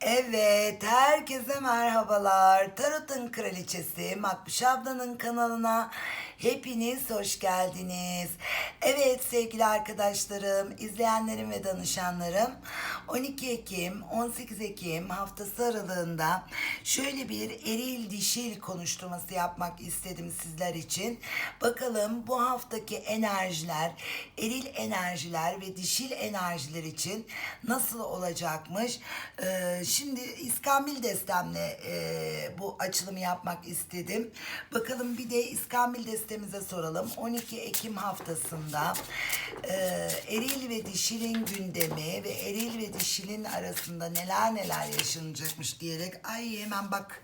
Evet, herkese merhabalar. Tarot'un kraliçesi Makbuş ablanın kanalına hepiniz hoş geldiniz. Evet sevgili arkadaşlarım, izleyenlerim ve danışanlarım 12 Ekim, 18 Ekim haftası aralığında şöyle bir eril dişil konuşturması yapmak istedim sizler için. Bakalım bu haftaki enerjiler, eril enerjiler ve dişil enerjiler için nasıl olacakmış? Ee, şimdi İskambil destemle e, bu açılımı yapmak istedim. Bakalım bir de İskambil destemize soralım. 12 Ekim haftasında e, eril ve dişilin gündemi ve eril ve dişilin arasında neler neler yaşanacakmış diyerek ay hemen bak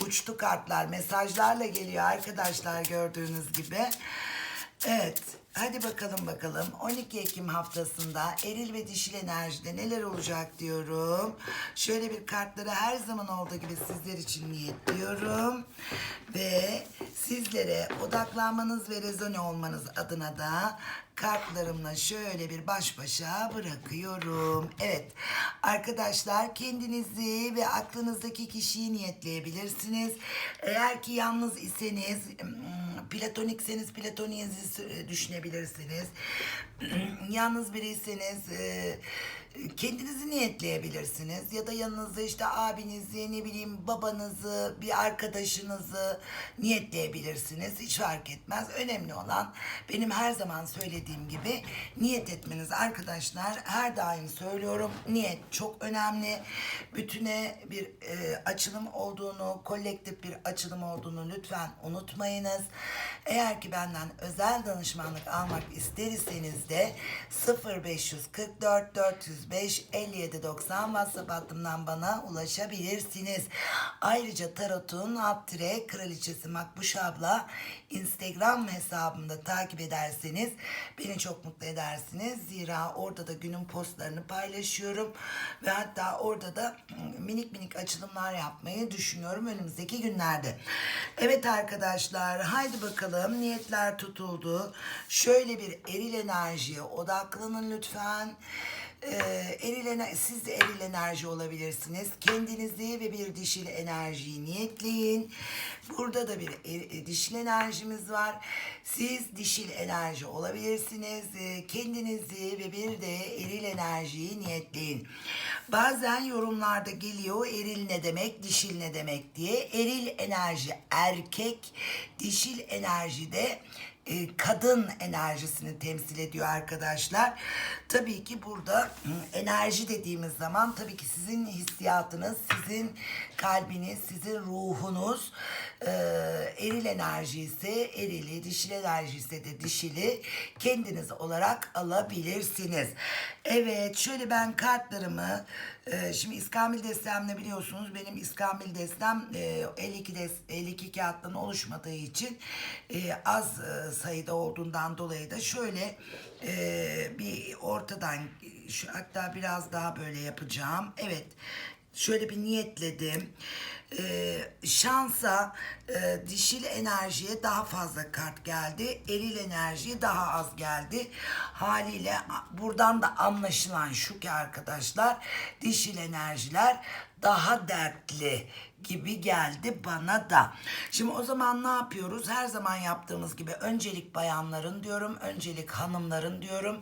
uçtu kartlar mesajlarla geliyor arkadaşlar gördüğünüz gibi. Evet. Hadi bakalım bakalım 12 Ekim haftasında eril ve dişil enerjide neler olacak diyorum. Şöyle bir kartları her zaman olduğu gibi sizler için niyetliyorum. Ve sizlere odaklanmanız ve rezone olmanız adına da kartlarımla şöyle bir baş başa bırakıyorum. Evet arkadaşlar kendinizi ve aklınızdaki kişiyi niyetleyebilirsiniz. Eğer ki yalnız iseniz platonikseniz platoninizi sü- düşünebilirsiniz. yalnız biriyseniz e, kendinizi niyetleyebilirsiniz ya da yanınızda işte abinizi ne bileyim babanızı bir arkadaşınızı niyetleyebilirsiniz hiç fark etmez önemli olan benim her zaman söylediğim gibi niyet etmeniz arkadaşlar her daim söylüyorum niyet çok önemli bütüne bir e, açılım olduğunu kolektif bir açılım olduğunu lütfen unutmayınız eğer ki benden özel danışmanlık almak isterseniz de 0544 405 57 90 WhatsApp hattımdan bana ulaşabilirsiniz. Ayrıca Tarot'un alt tire kraliçesi Makbuş abla Instagram hesabımda takip ederseniz beni çok mutlu edersiniz. Zira orada da günün postlarını paylaşıyorum ve hatta orada da mm, minik minik açılımlar yapmayı düşünüyorum önümüzdeki günlerde. Evet arkadaşlar haydi bakalım niyetler tutuldu. Şöyle bir eril enerjiye odaklanın lütfen. Ee, eril siz de eril enerji olabilirsiniz. Kendinizi ve bir dişil enerjiyi niyetleyin. Burada da bir er- e, dişil enerjimiz var. Siz dişil enerji olabilirsiniz. Ee, kendinizi ve bir de eril enerjiyi niyetleyin. Bazen yorumlarda geliyor eril ne demek, dişil ne demek diye. Eril enerji erkek, dişil enerji de e, kadın enerjisini temsil ediyor arkadaşlar. Tabii ki burada enerji dediğimiz zaman tabii ki sizin hissiyatınız, sizin kalbiniz, sizin ruhunuz e, eril enerji ise erili, dişil enerji ise de dişili kendiniz olarak alabilirsiniz. Evet şöyle ben kartlarımı e, şimdi İskambil destemle biliyorsunuz benim İskambil destem e, 52 des, 52 kağıttan oluşmadığı için e, az e, sayıda olduğundan dolayı da şöyle e, bir ortadan şu hatta biraz daha böyle yapacağım. Evet. Şöyle bir niyetledim. Ee, şansa e, dişil enerjiye daha fazla kart geldi. Eril enerjiye daha az geldi. Haliyle buradan da anlaşılan şu ki arkadaşlar dişil enerjiler daha dertli gibi geldi bana da. Şimdi o zaman ne yapıyoruz? Her zaman yaptığımız gibi öncelik bayanların diyorum, öncelik hanımların diyorum.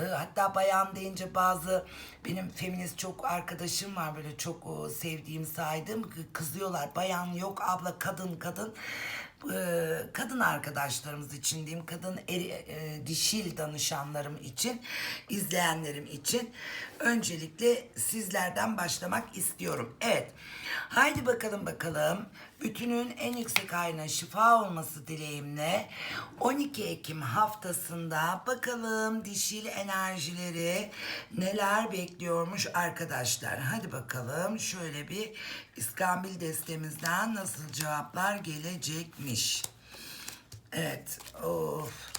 Ee, hatta bayan deyince bazı benim feminist çok arkadaşım var böyle çok sevdiğim saydığım kızıyorlar. Bayan yok abla kadın kadın e, kadın arkadaşlarımız için diyeyim, kadın eri- e, dişil danışanlarım için, izleyenlerim için öncelikle sizlerden başlamak istiyorum. Evet, haydi bakalım bakalım. Bütünün en yüksek ayına şifa olması dileğimle 12 Ekim haftasında bakalım dişil enerjileri neler bekliyormuş arkadaşlar. Hadi bakalım şöyle bir İskambil destemizden nasıl cevaplar gelecekmiş. Evet. Of.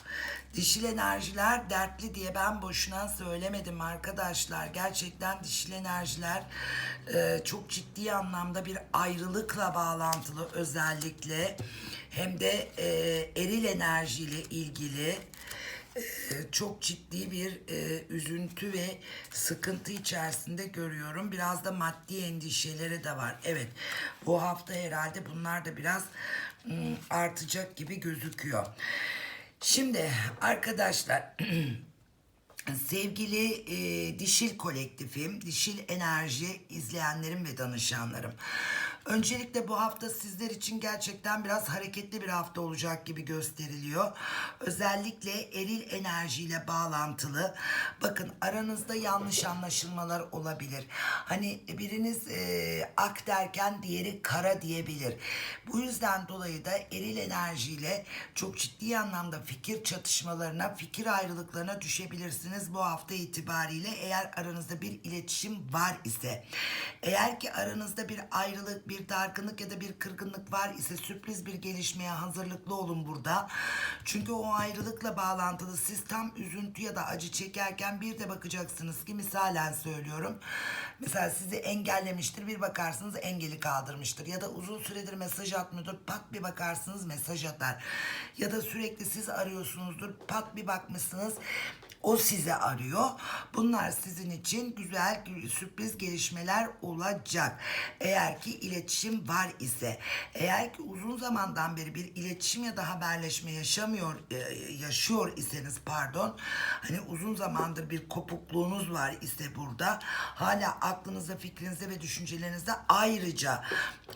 Dişil enerjiler dertli diye ben boşuna söylemedim arkadaşlar. Gerçekten dişil enerjiler e, çok ciddi anlamda bir ayrılıkla bağlantılı özellikle. Hem de e, eril enerjiyle ilgili. e, çok ciddi bir e, üzüntü ve sıkıntı içerisinde görüyorum. Biraz da maddi endişeleri de var. Evet bu hafta herhalde bunlar da biraz ım, artacak gibi gözüküyor. Şimdi arkadaşlar Sevgili e, Dişil Kolektifim, Dişil Enerji izleyenlerim ve danışanlarım. Öncelikle bu hafta sizler için gerçekten biraz hareketli bir hafta olacak gibi gösteriliyor. Özellikle eril enerjiyle bağlantılı. Bakın aranızda yanlış anlaşılmalar olabilir. Hani biriniz e, ak derken diğeri kara diyebilir. Bu yüzden dolayı da eril enerjiyle çok ciddi anlamda fikir çatışmalarına, fikir ayrılıklarına düşebilirsiniz bu hafta itibariyle eğer aranızda bir iletişim var ise. Eğer ki aranızda bir ayrılık, bir dargınlık ya da bir kırgınlık var ise sürpriz bir gelişmeye hazırlıklı olun burada. Çünkü o ayrılıkla bağlantılı siz tam üzüntü ya da acı çekerken bir de bakacaksınız ki misalen söylüyorum. Mesela sizi engellemiştir bir bakarsınız engeli kaldırmıştır. Ya da uzun süredir mesaj atmıyordur pat bir bakarsınız mesaj atar. Ya da sürekli siz arıyorsunuzdur pat bir bakmışsınız o sizi arıyor. Bunlar sizin için güzel sürpriz gelişmeler olacak. Eğer ki iletişim var ise, eğer ki uzun zamandan beri bir iletişim ya da haberleşme yaşamıyor e, yaşıyor iseniz pardon. Hani uzun zamandır bir kopukluğunuz var ise burada hala aklınızda, fikrinizde ve düşüncelerinizde ayrıca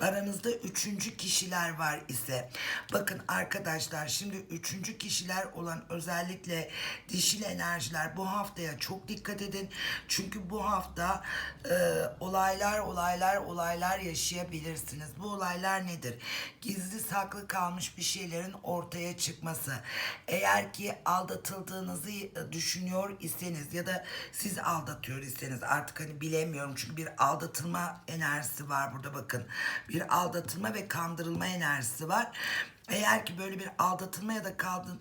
aranızda üçüncü kişiler var ise bakın arkadaşlar şimdi üçüncü kişiler olan özellikle dişil enerjiler bu haftaya çok dikkat edin. Çünkü bu hafta e, olaylar olaylar olaylar yaşayabilirsiniz. Bu olaylar nedir? Gizli saklı kalmış bir şeylerin ortaya çıkması. Eğer ki aldatıldığınızı e, düşünüyor iseniz ya da siz aldatıyor iseniz artık hani bilemiyorum çünkü bir aldatılma enerjisi var burada bakın. Bir aldatılma ve kandırılma enerjisi var. Eğer ki böyle bir aldatılma ya da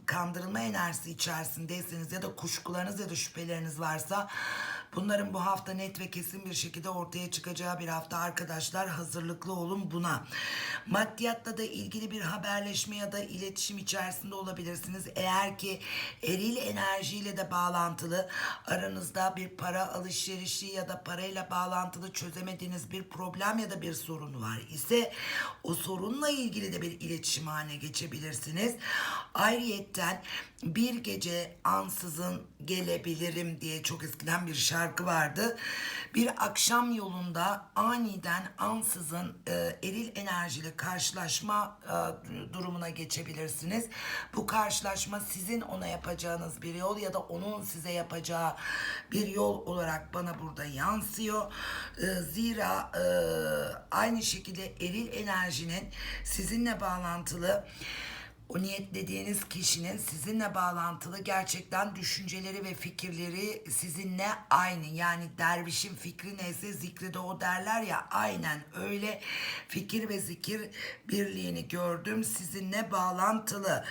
kandırılma enerjisi içerisindeyseniz ya da kuşkularınız ya da şüpheleriniz varsa bunların bu hafta net ve kesin bir şekilde ortaya çıkacağı bir hafta arkadaşlar hazırlıklı olun buna. Maddiyatla da ilgili bir haberleşme ya da iletişim içerisinde olabilirsiniz. Eğer ki eril enerjiyle de bağlantılı aranızda bir para alışverişi ya da parayla bağlantılı çözemediğiniz bir problem ya da bir sorun var ise o sorunla ilgili de bir iletişim haline geçebilirsiniz. Ayrıyetten bir gece ansızın gelebilirim diye çok eskiden bir şarkı vardı. Bir akşam yolunda aniden ansızın e, eril enerjiyle karşılaşma e, durumuna geçebilirsiniz. Bu karşılaşma sizin ona yapacağınız bir yol ya da onun size yapacağı bir yol olarak bana burada yansıyor. E, zira e, aynı şekilde eril enerjinin sizinle bağlantılı o niyetlediğiniz kişinin sizinle bağlantılı gerçekten düşünceleri ve fikirleri sizinle aynı. Yani dervişin fikri neyse zikri de o derler ya aynen öyle fikir ve zikir birliğini gördüm sizinle bağlantılı.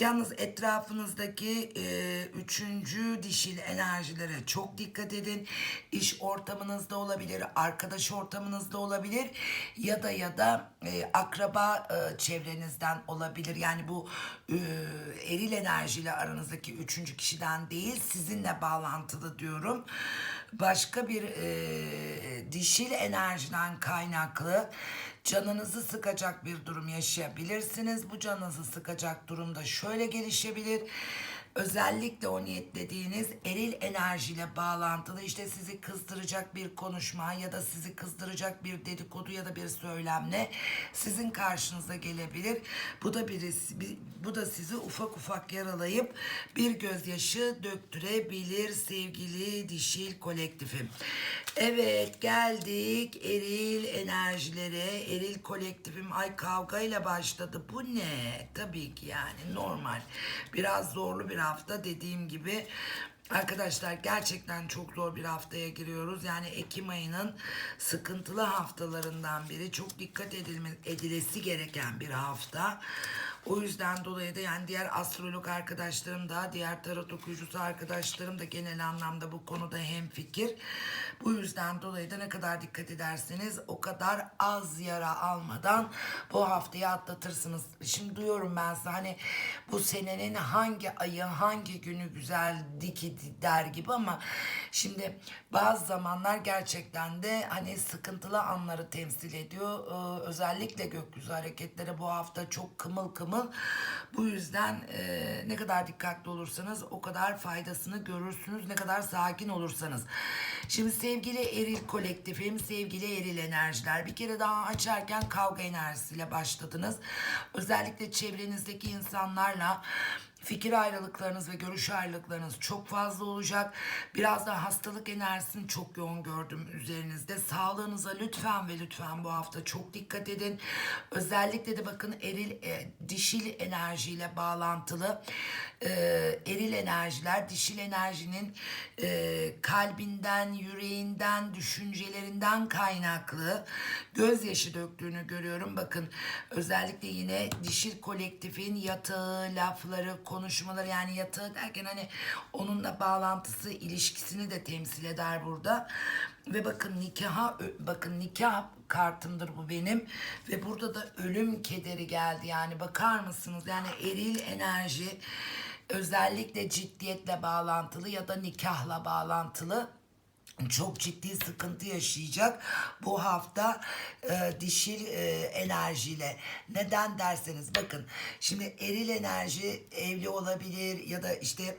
Yalnız etrafınızdaki e, üçüncü dişil enerjilere çok dikkat edin. İş ortamınızda olabilir, arkadaş ortamınızda olabilir ya da ya da e, akraba e, çevrenizden olabilir. Yani bu e, eril enerjiyle aranızdaki üçüncü kişiden değil sizinle bağlantılı diyorum. Başka bir e, dişil enerjiden kaynaklı canınızı sıkacak bir durum yaşayabilirsiniz. Bu canınızı sıkacak durumda şöyle gelişebilir. Özellikle o niyetlediğiniz eril enerjiyle bağlantılı işte sizi kızdıracak bir konuşma ya da sizi kızdıracak bir dedikodu ya da bir söylemle sizin karşınıza gelebilir. Bu da birisi, bir- bu da sizi ufak ufak yaralayıp bir gözyaşı döktürebilir sevgili dişil kolektifim. Evet geldik eril enerjilere. Eril kolektifim ay kavgayla başladı. Bu ne? Tabii ki yani normal. Biraz zorlu bir hafta dediğim gibi. Arkadaşlar gerçekten çok zor bir haftaya giriyoruz. Yani Ekim ayının sıkıntılı haftalarından biri. Çok dikkat edilme, edilesi gereken bir hafta. O yüzden dolayı da yani diğer astrolog arkadaşlarım da, diğer tarot okuyucusu arkadaşlarım da genel anlamda bu konuda hemfikir. Bu yüzden dolayı da ne kadar dikkat ederseniz o kadar az yara almadan bu haftayı atlatırsınız. Şimdi duyuyorum ben size hani bu senenin hangi ayı, hangi günü güzeldi ki der gibi ama şimdi bazı zamanlar gerçekten de hani sıkıntılı anları temsil ediyor. Ee, özellikle gökyüzü hareketleri bu hafta çok kımıl kımıl. Bu yüzden e, ne kadar dikkatli olursanız o kadar faydasını görürsünüz. Ne kadar sakin olursanız. Şimdi sevgili eril kolektifim, sevgili eril enerjiler. Bir kere daha açarken kavga enerjisiyle başladınız. Özellikle çevrenizdeki insanlarla Fikir ayrılıklarınız ve görüş ayrılıklarınız çok fazla olacak. Biraz da hastalık enerjisini çok yoğun gördüm üzerinizde. Sağlığınıza lütfen ve lütfen bu hafta çok dikkat edin. Özellikle de bakın eril, e, dişil enerjiyle bağlantılı e, eril enerjiler, dişil enerjinin e, kalbinden, yüreğinden, düşüncelerinden kaynaklı gözyaşı döktüğünü görüyorum. Bakın özellikle yine dişil kolektifin yatağı, lafları, konuşmaları yani yatağı derken hani onunla bağlantısı, ilişkisini de temsil eder burada. Ve bakın nikaha, bakın nikah kartımdır bu benim ve burada da ölüm kederi geldi yani bakar mısınız yani eril enerji özellikle ciddiyetle bağlantılı ya da nikahla bağlantılı çok ciddi sıkıntı yaşayacak bu hafta e, dişil e, enerjiyle. Neden derseniz bakın şimdi eril enerji evli olabilir ya da işte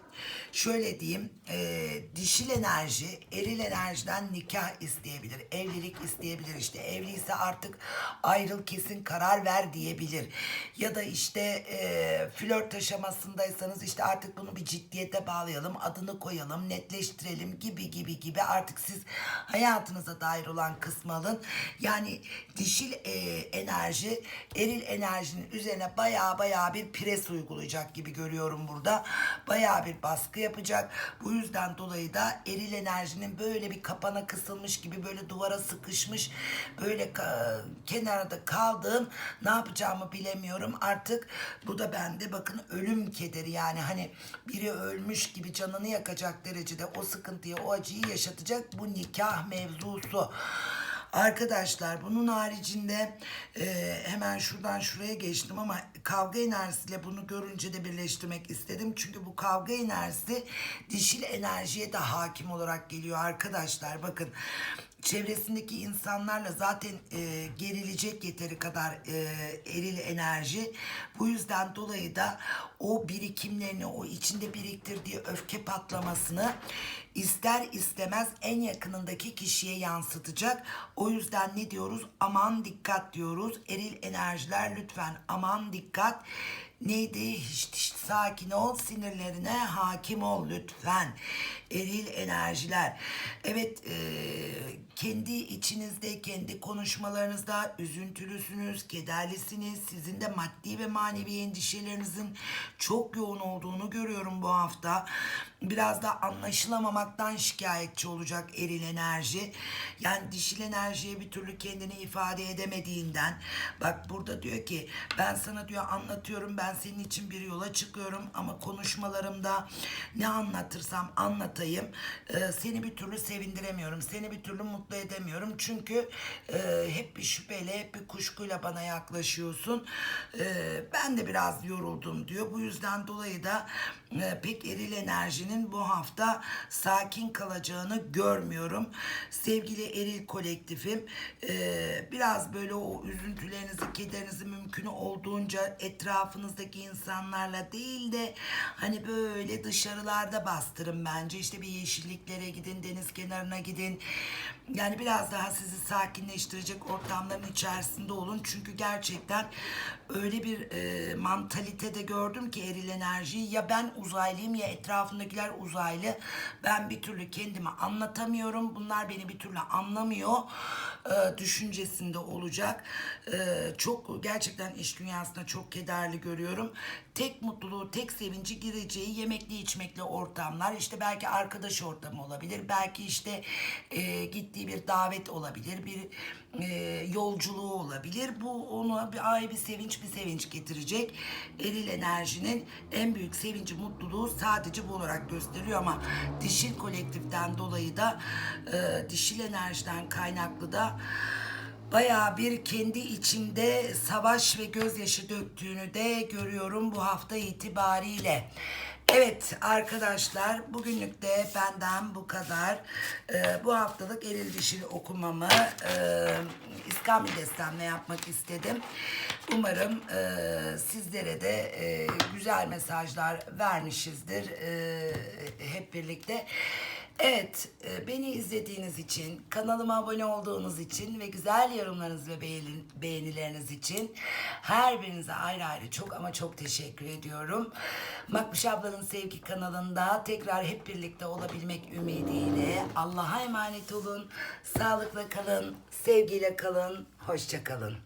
şöyle diyeyim e, dişil enerji eril enerjiden nikah isteyebilir, evlilik isteyebilir işte. Evliyse artık ayrıl kesin karar ver diyebilir. Ya da işte e, flört aşamasındaysanız işte artık bunu bir ciddiyete bağlayalım adını koyalım netleştirelim gibi gibi gibi. Artık siz hayatınıza dair olan kısmı alın. Yani dişil e, enerji eril enerjinin üzerine baya baya bir pres uygulayacak gibi görüyorum burada. Baya bir baskı yapacak. Bu yüzden dolayı da eril enerjinin böyle bir kapana kısılmış gibi böyle duvara sıkışmış böyle ka- kenarda kaldığım ne yapacağımı bilemiyorum. Artık bu da bende bakın ölüm kederi yani hani biri ölmüş gibi canını yakacak derecede o sıkıntıyı o acıyı yaşatacak bu nikah mevzusu. Arkadaşlar bunun haricinde e, hemen şuradan şuraya geçtim ama kavga enerjisiyle bunu görünce de birleştirmek istedim. Çünkü bu kavga enerjisi dişil enerjiye de hakim olarak geliyor arkadaşlar. Bakın çevresindeki insanlarla zaten e, gerilecek yeteri kadar e, eril enerji. Bu yüzden dolayı da o birikimlerini, o içinde biriktirdiği öfke patlamasını ister istemez en yakınındaki kişiye yansıtacak. O yüzden ne diyoruz? Aman dikkat diyoruz. Eril enerjiler lütfen aman dikkat. Neydi? Hiç, hiç sakin ol, sinirlerine hakim ol lütfen. Eril enerjiler. Evet, e, kendi içinizde, kendi konuşmalarınızda üzüntülüsünüz, kederlisiniz. Sizin de maddi ve manevi endişelerinizin çok yoğun olduğunu görüyorum bu hafta. Biraz da anlaşılamamaktan şikayetçi olacak eril enerji. Yani dişil enerjiye bir türlü kendini ifade edemediğinden. Bak burada diyor ki ben sana diyor anlatıyorum ben senin için bir yola çıkıyorum ama konuşmalarımda ne anlatırsam anlatayım e, seni bir türlü sevindiremiyorum. Seni bir türlü mutlu edemiyorum. Çünkü e, hep bir şüpheyle hep bir kuşkuyla bana yaklaşıyorsun. E, ben de biraz yoruldum diyor. Bu yüzden dolayı da e, pek eril enerjinin bu hafta sakin kalacağını görmüyorum. Sevgili eril kolektifim e, biraz böyle o üzüntülerinizi, kederinizi mümkün olduğunca etrafınızdaki insanlarla değil de hani böyle dışarılarda bastırın bence. İşte bir yeşilliklere gidin, deniz kenarına gidin. Yani biraz daha sizi sakinleştirecek ortamların içerisinde olun. Çünkü gerçekten öyle bir e, mantalitede gördüm ki eril enerjiyi ya ben uzaylıyım ya etrafımdakiler kişiler uzaylı. Ben bir türlü kendimi anlatamıyorum. Bunlar beni bir türlü anlamıyor. Ee, düşüncesinde olacak. Ee, çok gerçekten iş dünyasında çok kederli görüyorum. Tek mutluluğu, tek sevinci gireceği yemekli içmekli ortamlar. İşte belki arkadaş ortamı olabilir. Belki işte e, gittiği bir davet olabilir. Bir e, yolculuğu olabilir. Bu ona bir ayrı bir sevinç, bir sevinç getirecek. Eril enerjinin en büyük sevinci, mutluluğu sadece bu olarak gösteriyor ama dişil kolektiften dolayı da e, dişil enerjiden kaynaklı da bayağı bir kendi içinde savaş ve gözyaşı döktüğünü de görüyorum bu hafta itibariyle. Evet arkadaşlar bugünlük de benden bu kadar. Ee, bu haftalık eril dişili okumamı e, İskambil Destan'la yapmak istedim. Umarım e, sizlere de e, güzel mesajlar vermişizdir e, hep birlikte. Evet, e, beni izlediğiniz için, kanalıma abone olduğunuz için ve güzel yorumlarınız ve beğeni- beğenileriniz için her birinize ayrı ayrı çok ama çok teşekkür ediyorum. Makbuş ablanın sevgi kanalında tekrar hep birlikte olabilmek ümidiyle Allah'a emanet olun, sağlıkla kalın, sevgiyle kalın, hoşça kalın.